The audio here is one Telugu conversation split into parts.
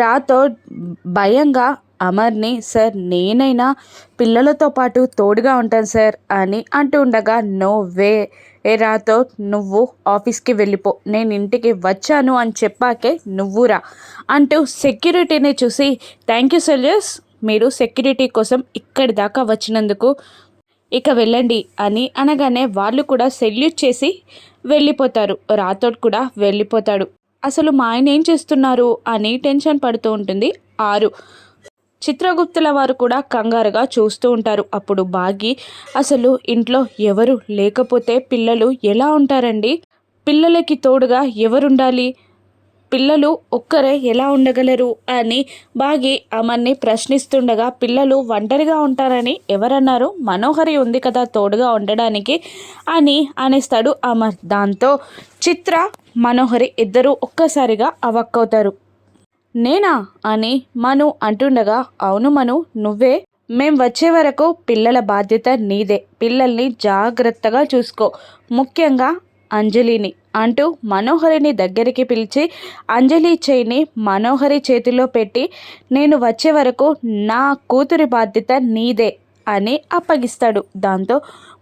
రాతో భయంగా అమర్ని సార్ నేనైనా పిల్లలతో పాటు తోడుగా ఉంటాను సార్ అని అంటూ ఉండగా నో వే. ఏ రాతో నువ్వు ఆఫీస్కి వెళ్ళిపో. నేను ఇంటికి వచ్చాను అని చెప్పాకే నువ్వురా అంటూ సెక్యూరిటీని చూసి థ్యాంక్ యూ సెల్యూస్ మీరు సెక్యూరిటీ కోసం ఇక్కడి దాకా వచ్చినందుకు ఇక వెళ్ళండి అని అనగానే వాళ్ళు కూడా సెల్యూట్ చేసి వెళ్ళిపోతారు. రాథోడ్ కూడా వెళ్ళిపోతాడు. అసలు మా ఆయన ఏం చేస్తున్నారు అని టెన్షన్ పడుతూ ఉంటుంది ఆరు. చిత్రగుప్తుల వారు కూడా కంగారుగా చూస్తూ ఉంటారు. అప్పుడు బాగి అసలు ఇంట్లో ఎవరు లేకపోతే పిల్లలు ఎలా ఉంటారండి? పిల్లలకి తోడుగా ఎవరుండాలి? పిల్లలు ఒక్కరే ఎలా ఉండగలరు అని బాగి అమర్ని ప్రశ్నిస్తుండగా పిల్లలు ఒంటరిగా ఉంటారని ఎవరన్నారు? మనోహరి ఉంది కదా తోడుగా ఉండడానికి అని అనేస్తాడు అమర్. దాంతో చిత్ర మనోహరి ఇద్దరు ఒక్కసారిగా అవక్కవుతారు నేనా? అని మను అంటుండగా అవును మను నువ్వే? మేం వచ్చే వరకు పిల్లల బాధ్యత నీదే. పిల్లల్ని జాగ్రత్తగా చూసుకో. ముఖ్యంగా అంజలిని. అంటూ మనోహరిని దగ్గరికి పిలిచి అంజలి చేయిని మనోహరి చేతిలో పెట్టి నేను వచ్చే వరకు నా కూతురి బాధ్యత నీదే అని అప్పగిస్తాడు. దాంతో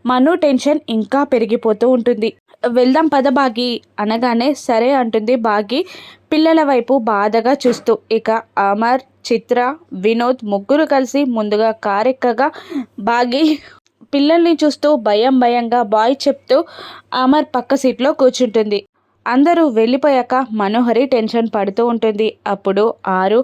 మను టెన్షన్ ఇంకా పెరిగిపోతూ ఉంటుంది. వెళ్దాం పద బాగి అనగానే సరే అంటుంది బాగి పిల్లల వైపు బాధగా చూస్తూ. ఇక అమర్ చిత్ర వినోద్ ముగ్గురు కలిసి ముందుగా కారెక్కగా బాగి పిల్లల్ని చూస్తూ భయం భయంగా బాయ్ చెప్తూ అమర్ పక్క సీట్లో కూర్చుంటుంది. అందరూ వెళ్ళిపోయాక మనోహరి టెన్షన్ పడుతూ ఉంటుంది. అప్పుడు ఆరు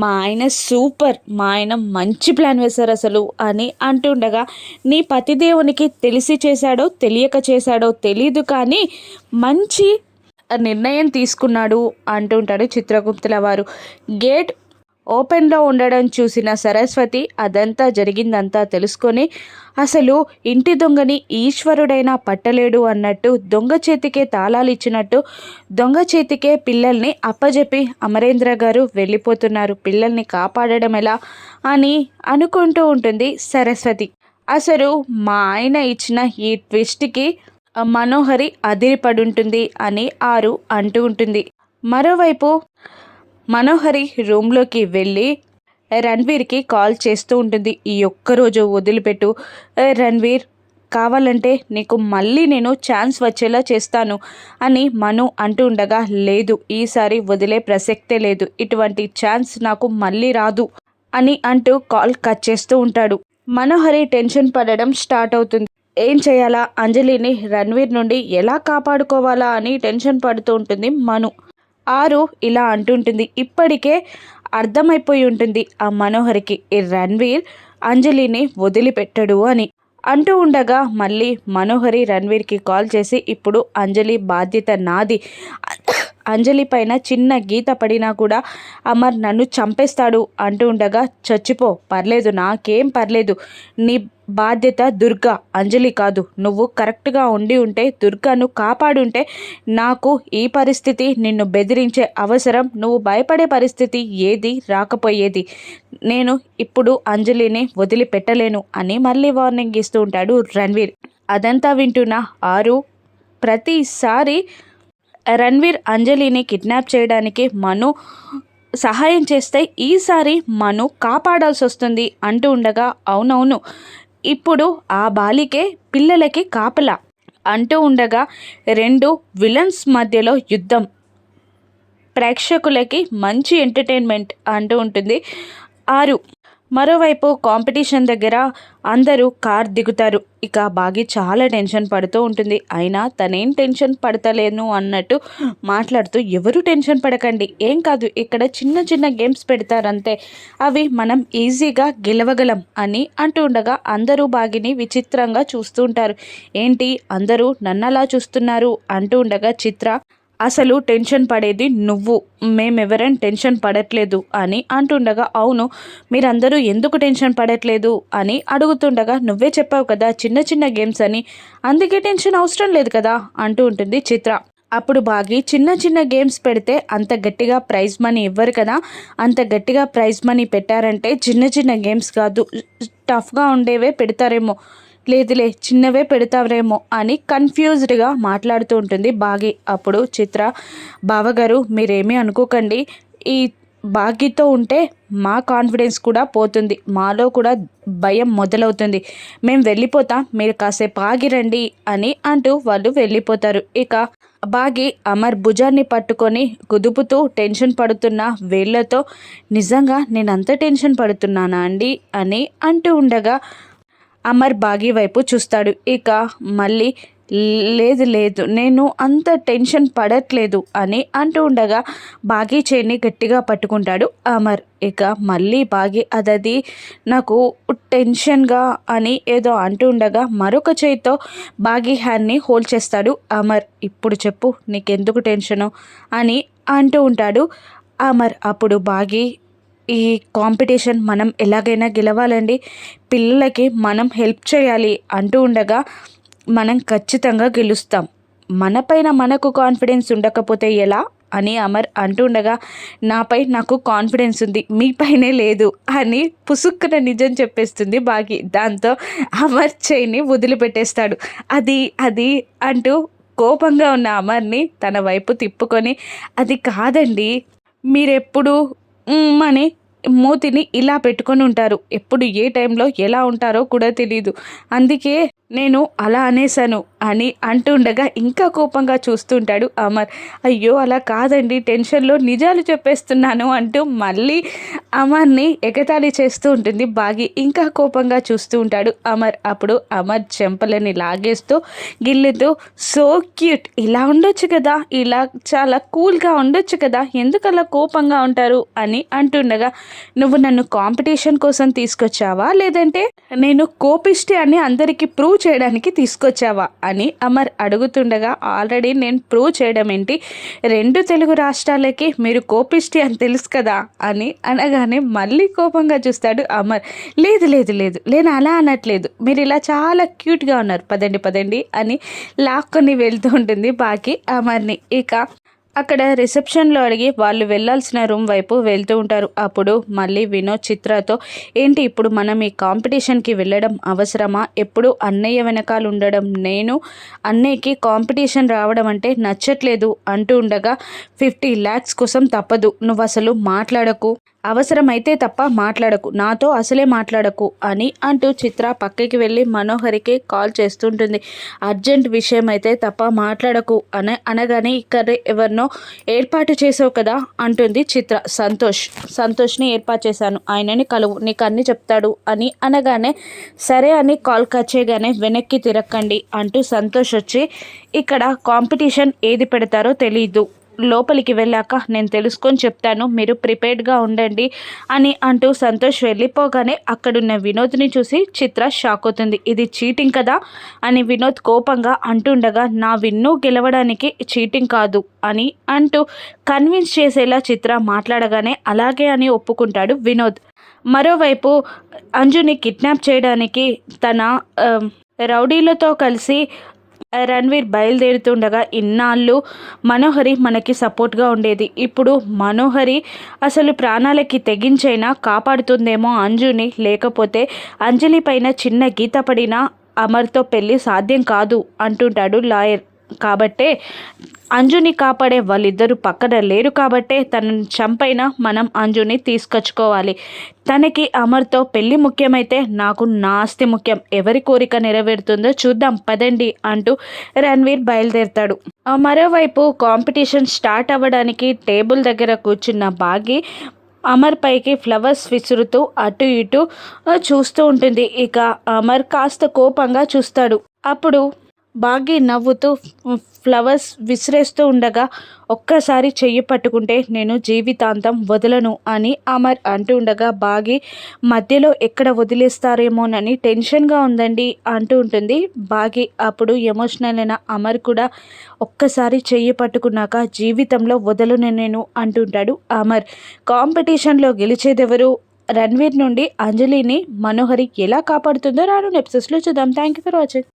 మా ఆయన సూపర్ మా ఆయన మంచి ప్లాన్ వేశారు అసలు అని అంటుండగా నీ పతిదేవునికి తెలిసి చేశాడో తెలియక చేశాడో తెలీదు కానీ మంచి నిర్ణయం తీసుకున్నాడు అంటుంటాడు చిత్రగుప్తుల వారు. గేట్ ఓపెన్లో ఉండడం చూసిన సరస్వతి అదంతా జరిగిందంతా తెలుసుకొని అసలు ఇంటి దొంగని ఈశ్వరుడైనా పట్టలేడు అన్నట్టు దొంగ చేతికే తాళాలు ఇచ్చినట్టు దొంగ చేతికే పిల్లల్ని అప్పజెప్పి అమరేంద్ర గారు వెళ్ళిపోతున్నారు. పిల్లల్ని కాపాడడం ఎలా? అని అనుకుంటూ ఉంటుంది సరస్వతి. అసలు మా ఆయన ఇచ్చిన ఈ ట్విస్ట్కి మనోహరి అదిరిపడుంటుంది అని ఆరు అంటూ ఉంటుంది. మరోవైపు మనోహరి రూమ్లోకి వెళ్ళి రణ్వీర్కి కాల్ చేస్తూ ఉంటుంది. ఈ ఒక్కరోజు వదిలిపెట్టు. రణ్వీర్ కావాలంటే నీకు మళ్ళీ నేను ఛాన్స్ వచ్చేలా చేస్తాను అని మను అంటూ ఉండగా లేదు ఈసారి వదిలే ప్రసక్తే లేదు. ఇటువంటి ఛాన్స్ నాకు మళ్ళీ రాదు అని అంటూ కాల్ కట్ చేస్తూ ఉంటాడు. మనోహరి టెన్షన్ పడడం స్టార్ట్ అవుతుంది. ఏం చేయాలా? అంజలిని రణ్వీర్ నుండి ఎలా కాపాడుకోవాలా అని టెన్షన్ పడుతూ ఉంటుంది మను. ఆరు ఇలా అంటుంటుంది. ఇప్పటికే అర్థమైపోయి ఉంటుంది ఆ మనోహరికి. ఈ రణ్వీర్ అంజలిని వదిలిపెట్టడు అని. అంటూ ఉండగా మళ్ళీ మనోహరి రణ్వీర్కి కాల్ చేసి ఇప్పుడు అంజలి బాధ్యత నాది. అంజలి పైన చిన్న గీత పడినా కూడా అమర్ నన్ను చంపేస్తాడు అంటూ ఉండగా చచ్చిపో పర్లేదు నాకేం పర్లేదు. నీ బాధ్యత దుర్గా అంజలి కాదు. నువ్వు కరెక్ట్గా ఉండి ఉంటే దుర్గాను కాపాడుంటే నాకు ఈ పరిస్థితి నిన్ను బెదిరించే అవసరం. నువ్వు భయపడే పరిస్థితి ఏది రాకపోయేది. నేను ఇప్పుడు అంజలిని వదిలిపెట్టలేను అని మళ్ళీ వార్నింగ్ ఇస్తూ ఉంటాడు రణ్వీర్. అదంతా వింటున్న ఆరు ప్రతిసారి రణ్వీర్ అంజలిని కిడ్నాప్ చేయడానికి మను సహాయం చేస్తే ఈసారి మను కాపాడాల్సి వస్తుంది అంటూ ఉండగా అవునవును ఇప్పుడు ఆ బాలికే పిల్లలకి కాపలా అంటూ ఉండగా రెండు విలన్స్ మధ్యలో యుద్ధం. ప్రేక్షకులకి మంచి ఎంటర్టైన్మెంట్ అంటూ ఉంటుంది. ఆరు మరోవైపు కాంపిటీషన్ దగ్గర అందరూ కార్ దిగుతారు. ఇక బాగి చాలా టెన్షన్ పడుతూ ఉంటుంది. అయినా తనేం టెన్షన్ పడతలేను అన్నట్టు మాట్లాడుతూ ఎవరు టెన్షన్ పడకండి. ఏం కాదు ఇక్కడ చిన్న చిన్న గేమ్స్ పెడతారంతే. అవి మనం ఈజీగా గెలవగలం అని అంటూ ఉండగా అందరూ బాగిని విచిత్రంగా చూస్తూ ఉంటారు. ఏంటి అందరూ నన్నలా చూస్తున్నారు అంటూ ఉండగా చిత్ర అసలు టెన్షన్ పడేది నువ్వు మేమెవరం టెన్షన్ పడట్లేదు అని అంటుండగా అవును మీరందరూ ఎందుకు టెన్షన్ పడట్లేదు అని అడుగుతుండగా నువ్వే చెప్పావు కదా చిన్న చిన్న గేమ్స్ అని. అందుకే టెన్షన్ అవసరం లేదు కదా అంటూ ఉంటుంది చిత్ర. అప్పుడు బాగి చిన్న చిన్న గేమ్స్ పెడితే అంత గట్టిగా ప్రైజ్ మనీ ఇవ్వరు కదా అంత గట్టిగా ప్రైజ్ మనీ పెట్టారంటే చిన్న చిన్న గేమ్స్ కాదు టఫ్గా ఉండేవే పెడతారేమో. లేదులే చిన్నవే పెడతారేమో అని కన్ఫ్యూజ్డ్గా మాట్లాడుతూ ఉంటుంది బాగి. అప్పుడు చిత్ర బావగారు మీరేమీ అనుకోకండి. ఈ బాకీతో ఉంటే మా కాన్ఫిడెన్స్ కూడా పోతుంది. మాలో కూడా భయం మొదలవుతుంది. మేము వెళ్ళిపోతాం మీరు కాసేపు ఆగిరండి అని అంటూ వాళ్ళు వెళ్ళిపోతారు. ఇక బాగి అమర్ భుజాన్ని పట్టుకొని కుదుపుతూ టెన్షన్ పడుతున్న వేళ్ళతో నిజంగా నేను అంత టెన్షన్ పడుతున్నానా అండి? అని అంటూ ఉండగా అమర్ బాగి వైపు చూస్తాడు. ఇక మళ్ళీ లేదు లేదు నేను అంత టెన్షన్ పడట్లేదు అని అంటూ ఉండగా బాగీ చేయిని గట్టిగా పట్టుకుంటాడు అమర్. ఇక మళ్ళీ బాగి అదది నాకు టెన్షన్గా అని ఏదో అంటూ ఉండగా మరొక చేయితో బాగి హ్యాండ్ని హోల్డ్ చేస్తాడు అమర్. ఇప్పుడు చెప్పు నీకెందుకు టెన్షను అని అంటూ ఉంటాడు అమర్. అప్పుడు బాగి ఈ కాంపిటీషన్ మనం ఎలాగైనా గెలవాలండి. పిల్లలకి మనం హెల్ప్ చేయాలి అంటూ ఉండగా మనం ఖచ్చితంగా గెలుస్తాం. మనపైన మనకు కాన్ఫిడెన్స్ ఉండకపోతే ఎలా? అని అమర్ అంటూ ఉండగా నాపై నాకు కాన్ఫిడెన్స్ ఉంది మీపైనే లేదు అని పుసుక్కున నిజం చెప్పేస్తుంది బాగి. దాంతో అమర్ చేయిని వదిలిపెట్టేస్తాడు. అది అది అంటూ కోపంగా ఉన్న అమర్ని తన వైపు తిప్పుకొని అది కాదండి మీరెప్పుడు అని మూతిని ఇలా పెట్టుకొని ఉంటారు. ఎప్పుడు ఏ టైంలో ఎలా ఉంటారో కూడా తెలియదు అందుకే నేను అలా అనేసాను అని అంటుండగా ఇంకా కోపంగా చూస్తుంటాడు అమర్. అయ్యో అలా కాదండి టెన్షన్లో నిజాలు చెప్పేస్తున్నాను అంటూ మళ్ళీ అమర్ని ఎగతాళి చేస్తూ ఉంటుంది బాగి. ఇంకా కోపంగా చూస్తూ ఉంటాడు అమర్. అప్పుడు అమర్ చెంపలని లాగేస్తూ గిల్లుతూ సో క్యూట్ ఇలా ఉండొచ్చు కదా ఇలా చాలా కూల్గా ఉండొచ్చు కదా ఎందుకు అలా కోపంగా ఉంటారు? అని అంటుండగా నువ్వు నన్ను కాంపిటీషన్ కోసం తీసుకొచ్చావా? లేదంటే నేను కోపిష్టి అని అందరికీ ప్రూవ్ చేయడానికి తీసుకొచ్చావా? అని అమర్ అడుగుతుండగా ఆల్రెడీ నేను ప్రూవ్ చేయడం ఏంటి? రెండు తెలుగు రాష్ట్రాలకి మీరు కోపిష్టి అని తెలుసు కదా? అని అనగానే మళ్ళీ కోపంగా చూస్తాడు అమర్. లేదు లేదు లేదు నేను అలా అనట్లేదు. మీరు ఇలా చాలా క్యూట్గా ఉన్నారు. పదండి పదండి అని లాక్కొని వెళ్తూ ఉంటుంది బాకీ అమర్ని. ఇక అక్కడ రిసెప్షన్లో అడిగి వాళ్ళు వెళ్ళాల్సిన రూమ్ వైపు వెళ్తూ ఉంటారు. అప్పుడు మళ్ళీ వినోద్ చిత్రతో ఏంటి ఇప్పుడు మనం ఈ కాంపిటీషన్కి వెళ్ళడం అవసరమా? ఎప్పుడు అన్నయ్య వెనకాల ఉండడం? నేను అన్నయ్యకి కాంపిటీషన్ రావడం అంటే నచ్చట్లేదు అంటూ ఉండగా ఫిఫ్టీ ల్యాక్స్ కోసం తప్పదు. నువ్వు అసలు మాట్లాడకు. అవసరమైతే తప్ప మాట్లాడకు నాతో అసలే మాట్లాడకు అని అంటూ చిత్ర పక్కకి వెళ్ళి మనోహరికి కాల్ చేస్తుంటుంది. అర్జెంట్ విషయం అయితే తప్ప మాట్లాడకు అని అనగానే ఇక్కడ ఎవరినో ఏర్పాటు చేసావు కదా అంటుంది చిత్ర. సంతోష్ సంతోష్ని ఏర్పాటు చేశాను. ఆయనని కలువు నీకు అన్ని చెప్తాడు అని అనగానే సరే అని కాల్ కట్ చేయగానే వెనక్కి తిరక్కండి అంటూ సంతోష్ వచ్చి ఇక్కడ కాంపిటీషన్ ఏది పెడతారో తెలీదు. లోపలికి వెళ్ళాక నేను తెలుసుకొని చెప్తాను మీరు ప్రిపేర్డ్గా ఉండండి అని అంటూ సంతోష్ వెళ్ళిపోగానే అక్కడున్న వినోద్ని చూసి చిత్ర షాక్ అవుతుంది. ఇది చీటింగ్ కదా? అని వినోద్ కోపంగా అంటుండగా నా విన్ను గెలవడానికి చీటింగ్ కాదు అని అంటూ కన్విన్స్ చేసేలా చిత్ర మాట్లాడగానే అలాగే అని ఒప్పుకుంటాడు వినోద్. మరోవైపు అంజుని కిడ్నాప్ చేయడానికి తన రౌడీలతో కలిసి రణ్వీర్ బయలుదేరుతుండగా ఇన్నాళ్ళు మనోహరి మనకి సపోర్ట్గా ఉండేది. ఇప్పుడు మనోహరి అసలు ప్రాణాలకి తెగించైనా కాపాడుతుందేమో అంజుని. లేకపోతే అంజలి పైన చిన్న గీత పడినా అమర్తో పెళ్ళి సాధ్యం కాదు అంటుంటాడు లాయర్. కాబట్టే అంజుని కాపాడే వాళ్ళిద్దరూ పక్కన లేరు కాబట్టే తనని చంపైన మనం అంజుని తీసుకొచ్చుకోవాలి. తనకి అమర్తో పెళ్ళి ముఖ్యమైతే నాకు నా ఆస్తి ముఖ్యం. ఎవరి కోరిక నెరవేరుతుందో చూద్దాం. పదండి అంటూ రణ్వీర్ బయలుదేరుతాడు. మరోవైపు కాంపిటీషన్ స్టార్ట్ అవ్వడానికి టేబుల్ దగ్గర కూర్చున్న బాగి అమర్ పైకి ఫ్లవర్స్ విసురుతూ అటు ఇటు చూస్తూ ఉంటుంది. ఇక అమర్ కాస్త కోపంగా చూస్తాడు. అప్పుడు బాగి నవ్వుతూ ఫ్లవర్స్ విసిరేస్తూ ఉండగా ఒక్కసారి చెయ్యి పట్టుకుంటే నేను జీవితాంతం వదలను అని అమర్ అంటూ ఉండగా బాగి మధ్యలో ఎక్కడ వదిలేస్తారేమోనని టెన్షన్గా ఉందండి అంటూ ఉంటుంది. బాగి అప్పుడు ఎమోషనల్ అయిన అమర్ కూడా ఒక్కసారి చెయ్యి పట్టుకున్నాక జీవితంలో వదలను నేను అంటుంటాడు అమర్. కాంపిటీషన్లో గెలిచేదెవరు? రణ్వీర్ నుండి అంజలిని మనోహరి ఎలా కాపాడుతుందో రాను ఎపిసోడ్స్లో చూద్దాం. Thank you for watching.